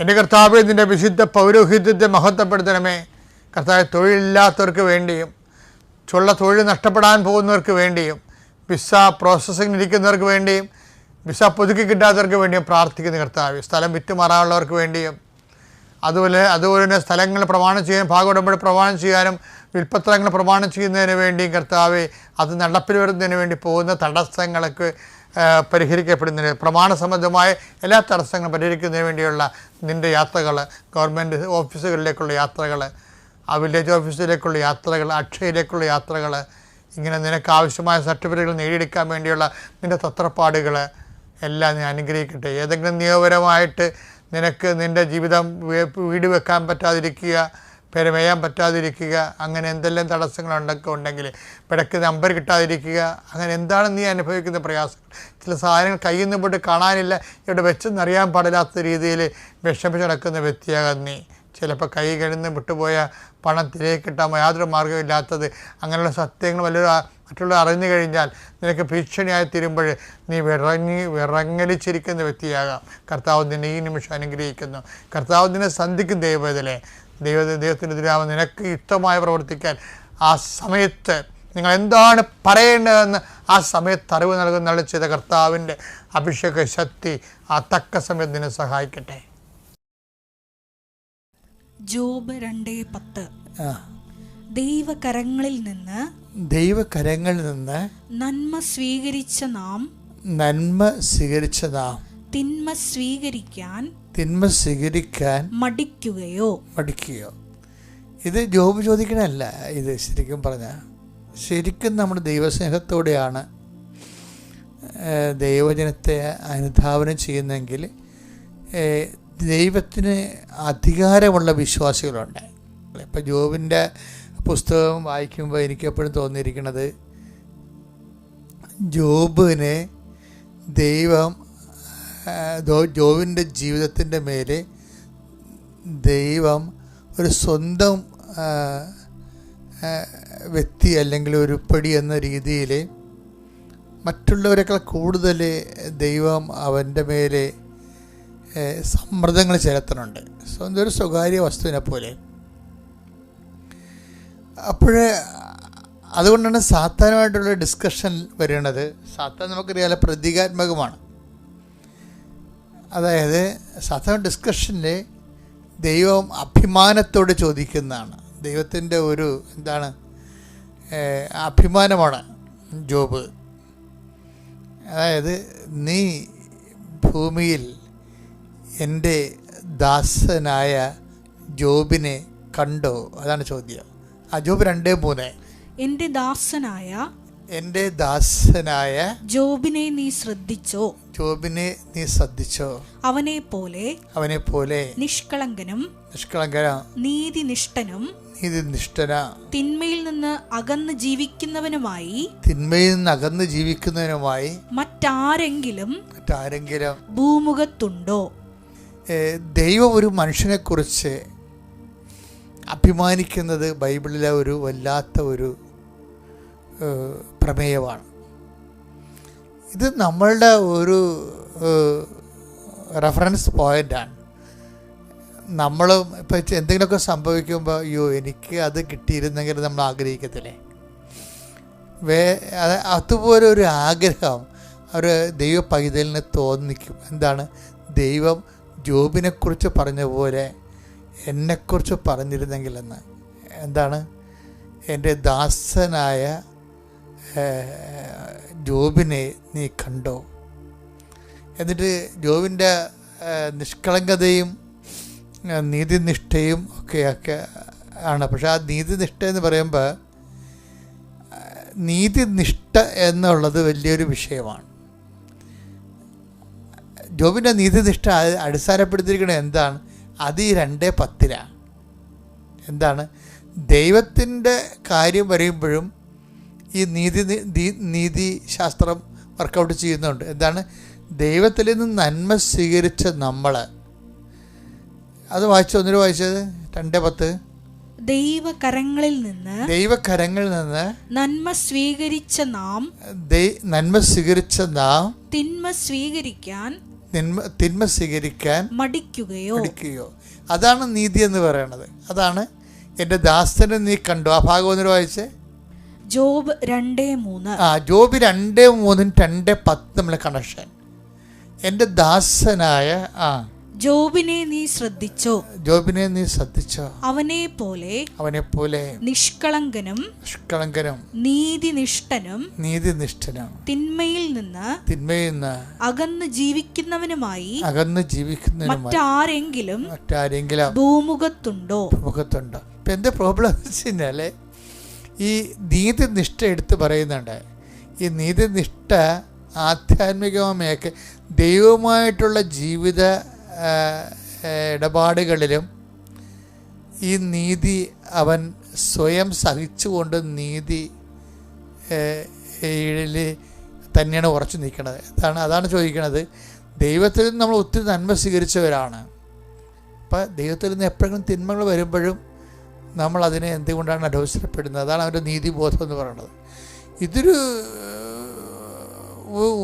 എന്റെ കർത്താവ് നിന്റെ വിശുദ്ധ പൗരോഹിത്യത്തെ മഹത്വപ്പെടുത്തണമേ. കർത്താവ് തൊഴിലില്ലാത്തവർക്ക് വേണ്ടിയും ചുള്ള തൊഴിൽ നഷ്ടപ്പെടാൻ പോകുന്നവർക്ക് വേണ്ടിയും വിസ പ്രോസസ്സിംഗ് ഇരിക്കുന്നവർക്ക് വേണ്ടിയും വിസ പുതുക്കി കിട്ടാത്തവർക്ക് വേണ്ടിയും പ്രാർത്ഥിക്കുന്ന കർത്താവ്. സ്ഥലം വിറ്റുമാറാനുള്ളവർക്ക് വേണ്ടിയും അതുപോലെ അതുപോലെ തന്നെ സ്ഥലങ്ങൾ പ്രമാണം ചെയ്യാൻ ഭാഗമുടമ്പടി പ്രമാണം ചെയ്യാനും വിൽപ്പത്രങ്ങൾ പ്രമാണം ചെയ്യുന്നതിന് വേണ്ടിയും കർത്താവ് അത് നടപ്പിൽ വരുന്നതിന് വേണ്ടി പോകുന്ന തടസ്സങ്ങൾക്ക് ആ, പരിഹരിക്കപ്പെടുന്നതിന് പ്രമാണ സംബന്ധമായ എല്ലാ തടസ്സങ്ങളും പരിഹരിക്കുന്നതിന് വേണ്ടിയുള്ള നിന്റെ യാത്രകൾ ഗവൺമെന്റ് ഓഫീസുകളിലേക്കുള്ള യാത്രകൾ ആ വില്ലേജ് ഓഫീസിലേക്കുള്ള യാത്രകൾ അക്ഷയയിലേക്കുള്ള യാത്രകൾ ഇങ്ങനെ നിനക്ക് ആവശ്യമായ സർട്ടിഫിക്കറ്റുകൾ നേടിയെടുക്കാൻ വേണ്ടിയുള്ള നിന്റെ തത്രപ്പാടുകൾ എല്ലാം ഞാൻ അനുഗ്രഹിക്കട്ടെ. ഏതെങ്കിലും നിയമപരമായിട്ട് നിനക്ക് നിന്റെ ജീവിതം വീട് വെക്കാൻ പറ്റാതിരിക്കുക പെരുമയാൻ പറ്റാതിരിക്കുക അങ്ങനെ എന്തെല്ലാം തടസ്സങ്ങളുണ്ടൊക്കെ ഉണ്ടെങ്കിൽ പിടക്ക് നമ്പർ കിട്ടാതിരിക്കുക അങ്ങനെ എന്താണ് നീ അനുഭവിക്കുന്ന പ്രയാസങ്ങൾ? ചില സാധനങ്ങൾ കയ്യിൽ നിന്ന് പോയിട്ട് കാണാനില്ല ഇവിടെ വെച്ചെന്നറിയാൻ പാടില്ലാത്ത രീതിയിൽ വിഷമിച്ച് നടക്കുന്ന വ്യക്തിയാകാൻ നീ. ചിലപ്പോൾ കൈ കഴിഞ്ഞ് വിട്ടുപോയ പണം തിരികെ കിട്ടാൻ യാതൊരു മാർഗമില്ലാത്തത് അങ്ങനെയുള്ള സത്യങ്ങൾ വല്ലൊരു മറ്റുള്ളവർ അറിഞ്ഞു കഴിഞ്ഞാൽ നിനക്ക് ഭീഷണിയായി തീരുമ്പോൾ നീ വിറങ്ങി വിറങ്ങലിച്ചിരിക്കുന്ന വ്യക്തിയാകാം. കർത്താവ് നിന്നെ ഈ നിമിഷം അനുഗ്രഹിക്കുന്നു. കർത്താവ് നിന്നെ സന്ധിക്കും ദൈവത്തിലെ ദൈവ ദൈവത്തിന്റെ നിനക്ക് ഇഷ്ടമായി പ്രവർത്തിക്കാൻ ആ സമയത്ത് നിങ്ങൾ എന്താണ് പറയേണ്ടതെന്ന് ആ സമയത്ത് അറിവ് നൽകുന്ന ചെയ്ത കർത്താവിന്റെ അഭിഷേക ശക്തി ആ തക്ക സമയത്ത് നിന്നെ സഹായിക്കട്ടെ. ജോബ് രണ്ടേ പത്ത്. ദൈവകരങ്ങളിൽ നിന്ന് ദൈവകരങ്ങളിൽ നിന്ന് നന്മ സ്വീകരിച്ച നാം നന്മ സ്വീകരിച്ച നാം തിന്മ സ്വീകരിക്കാൻ തിന്മ സ്വീകരിക്കാൻ മടിക്കുകയോ? മടിക്കുകയോ? ഇത് ജോബ് ചോദിക്കണമല്ല ഇത് ശരിക്കും പറഞ്ഞാൽ ശരിക്കും നമ്മൾ ദൈവസ്നേഹത്തോടെയാണ് ദൈവജനത്തെ അനുധാവനം ചെയ്യുന്നെങ്കിൽ ദൈവത്തിന് അധികാരമുള്ള വിശ്വാസികളുണ്ട്. ഇപ്പം ജോബിന്റെ പുസ്തകം വായിക്കുമ്പോൾ എനിക്ക് എപ്പോഴും തോന്നിയിരിക്കുന്നത് ജോബിനെ ദൈവം ജോബിന്റെ ജീവിതത്തിന്റെ മേലെ ദൈവം ഒരു സ്വന്തം വ്യക്തി അല്ലെങ്കിൽ ഒരു പടി എന്ന രീതിയിൽ മറ്റുള്ളവരെക്കാൾ കൂടുതൽ ദൈവം അവന്റെ മേലെ സമ്മർദ്ദങ്ങൾ ചെലുത്തുന്നുണ്ട്. സ്വന്തം ഒരു സ്വകാര്യ വസ്തുവിനെ പോലെ. അപ്പോഴേ അതുകൊണ്ടാണ് സാത്താനുമായിട്ടുള്ള ഡിസ്കഷൻ വരുന്നത് സാത്താൻ നമുക്കറിയാലോ പ്രതീകാത്മകമാണ്. അതായത് സാധാരണ ഡിസ്കഷനിൽ ദൈവം അഭിമാനത്തോട് ചോദിക്കുന്നതാണ്. ദൈവത്തിന്റെ ഒരു എന്താണ് അഭിമാനമാണ് ജോബ്. അതായത് നീ ഭൂമിയിൽ എന്റെ ദാസനായ ജോബിനെ കണ്ടോ? അതാണ് ചോദ്യം. ആ ജോബ് രണ്ടേ മൂന്ന്. എന്റെ ദാസനായ എന്റെ ദാസനായ ജോബിനെ നീ ശ്രദ്ധിച്ചോ? ജോബിനെ നീ ശ്രദ്ധിച്ചോ? അവനെ പോലെ അവനെ പോലെ നിഷ്കളങ്കനും നിഷ്കളങ്കന നീതിനിഷ്ഠനും നീതിനിഷ്ഠന. തിന്മയിൽ നിന്ന് അകന്ന് ജീവിക്കുന്നവനുമായി തിന്മയിൽ നിന്ന് അകന്ന് ജീവിക്കുന്നവനുമായി മറ്റാരെങ്കിലും മറ്റാരെങ്കിലും ഭൂമുഖത്തുണ്ടോ? ദൈവം ഒരു മനുഷ്യനെ കുറിച്ച് അഭിമാനിക്കുന്നത് ബൈബിളിലെ ഒരു വല്ലാത്ത ഒരു പ്രമേയമാണ്. ഇത് നമ്മളുടെ ഒരു റെഫറൻസ് പോയിന്റാണ് നമ്മൾ ഇപ്പം എന്തെങ്കിലുമൊക്കെ സംഭവിക്കുമ്പോൾ അയ്യോ എനിക്ക് അത് കിട്ടിയിരുന്നെങ്കിൽ നമ്മൾ ആഗ്രഹിക്കത്തില്ലേ? വേ അത് അതുപോലെ ഒരു ആഗ്രഹം ഒരു ദൈവ പൈതലിന് തോന്നിക്കും. എന്താണ്? ദൈവം ജോബിനെക്കുറിച്ച് പറഞ്ഞ പോലെ എന്നെക്കുറിച്ച് പറഞ്ഞിരുന്നെങ്കിലെന്ന്. എന്താണ്? എന്റെ ദാസനായ ജോബിനെ നീ കണ്ടോ? എന്നിട്ട് ജോബിന്റെ നിഷ്കളങ്കതയും നീതിനിഷ്ഠയും ഒക്കെയൊക്കെ ആണ്. പക്ഷേ ആ നീതിനിഷ്ഠ എന്ന് പറയുമ്പോൾ നീതിനിഷ്ഠ എന്നുള്ളത് വലിയൊരു വിഷയമാണ്. ജോബിന്റെ നീതിനിഷ്ഠ അടിസ്ഥാനപ്പെടുത്തിയിരിക്കുന്നത് എന്താണ്? അത് ഈ രണ്ടേ പത്തിലാണ്. എന്താണ്? ദൈവത്തിന്റെ കാര്യം പറയുമ്പോഴും ഈ നീതി നീതി ശാസ്ത്രം വർക്കൗട്ട് ചെയ്യുന്നുണ്ട്. എന്താണ്? ദൈവത്തിൽ നിന്ന് നന്മ സ്വീകരിച്ച നമ്മൾ അത് വായിച്ചു? ഒന്നിനു വായിച്ചത്. രണ്ടേ പത്ത്. ദൈവകരങ്ങളിൽ നിന്ന് ദൈവകരങ്ങളിൽ നിന്ന് നന്മ സ്വീകരിച്ച നാം നന്മ സ്വീകരിച്ച നാം തിന്മ സ്വീകരിക്കാൻ തിന്മ തിന്മ സ്വീകരിക്കാൻ മടിക്കുകയോ മടിക്കുകയോ. അതാണ് നീതി എന്ന് പറയണത്. അതാണ് എന്റെ ദാസനെ നീ കണ്ടു. ആ ഭാഗം ഒന്നിനു വായിച്ചേ. ജോബ് രണ്ടേ മൂന്ന്. ആ ജോബ് രണ്ടേ മൂന്നും രണ്ടേ പത്ത് നമ്മളെ കണക്ഷൻ എന്റെ ദാസനായ ആ. ജോബിനെ നീ ശ്രദ്ധിച്ചോ? ജോബിനെ നീ ശ്രദ്ധിച്ചോ? അവനെ പോലെ അവനെ പോലെ നിഷ്കളങ്കനും നിഷ്കളങ്കനും നീതിനിഷ്ഠനും നീതിനിഷ്ഠനും തിന്മയിൽ നിന്ന് തിന്മയിൽ നിന്ന് അകന്ന് ജീവിക്കുന്നവനുമായി അകന്ന് ജീവിക്കുന്ന മറ്റാരെങ്കിലും മറ്റാരെങ്കിലും ഭൂമുഖത്തുണ്ടോ? ഭൂമുഖത്തുണ്ടോ? എന്റെ എന്റെ പ്രോബ്ലം വെച്ച് ഈ നീതിനിഷ്ഠ എടുത്ത് പറയുന്നുണ്ട്. ഈ നീതിനിഷ്ഠ ആധ്യാത്മികമേക്ക് ദൈവമായിട്ടുള്ള ജീവിത ഇടപാടുകളിലും ഈ നീതി അവൻ സ്വയം സഹിച്ചുകൊണ്ട് നീതി തന്നെയാണ് ഉറച്ചു നിൽക്കുന്നത് അതാണ് അതാണ് ചോദിക്കുന്നത് ദൈവത്തിൽ നിന്ന് നമ്മൾ ഒത്തിരി നന്മ സ്വീകരിച്ചവരാണ്. അപ്പം ദൈവത്തിൽ നിന്ന് എപ്പോഴെങ്കിലും തിന്മകൾ വരുമ്പോഴും നമ്മൾ അതിനെ എന്തുകൊണ്ടാണ് അലോസരപ്പെടുന്നത്? അതാണ് അവന്റെ നീതിബോധം എന്ന് പറയുന്നത്. ഇതൊരു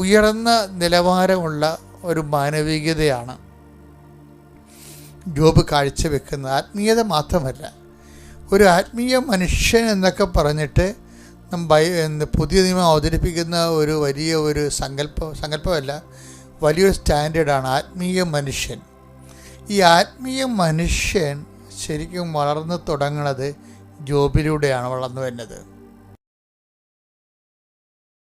ഉയർന്ന നിലവാരമുള്ള ഒരു മാനവികതയാണ് ജോബ് കാഴ്ചവെക്കുന്നത് ആത്മീയത മാത്രമല്ല. ഒരു ആത്മീയ മനുഷ്യൻ എന്നൊക്കെ പറഞ്ഞിട്ട് ബൈ പുതിയ നിയമം അവതരിപ്പിക്കുന്ന ഒരു വലിയ ഒരു സങ്കല്പ സങ്കല്പമല്ല വലിയൊരു സ്റ്റാൻഡേർഡാണ് ആത്മീയ മനുഷ്യൻ. ഈ ആത്മീയ മനുഷ്യൻ ശരിക്കും വളർന്നു തുടങ്ങുന്നത് ജോബിലൂടെയാണ് വളർന്നു വരുന്നത്.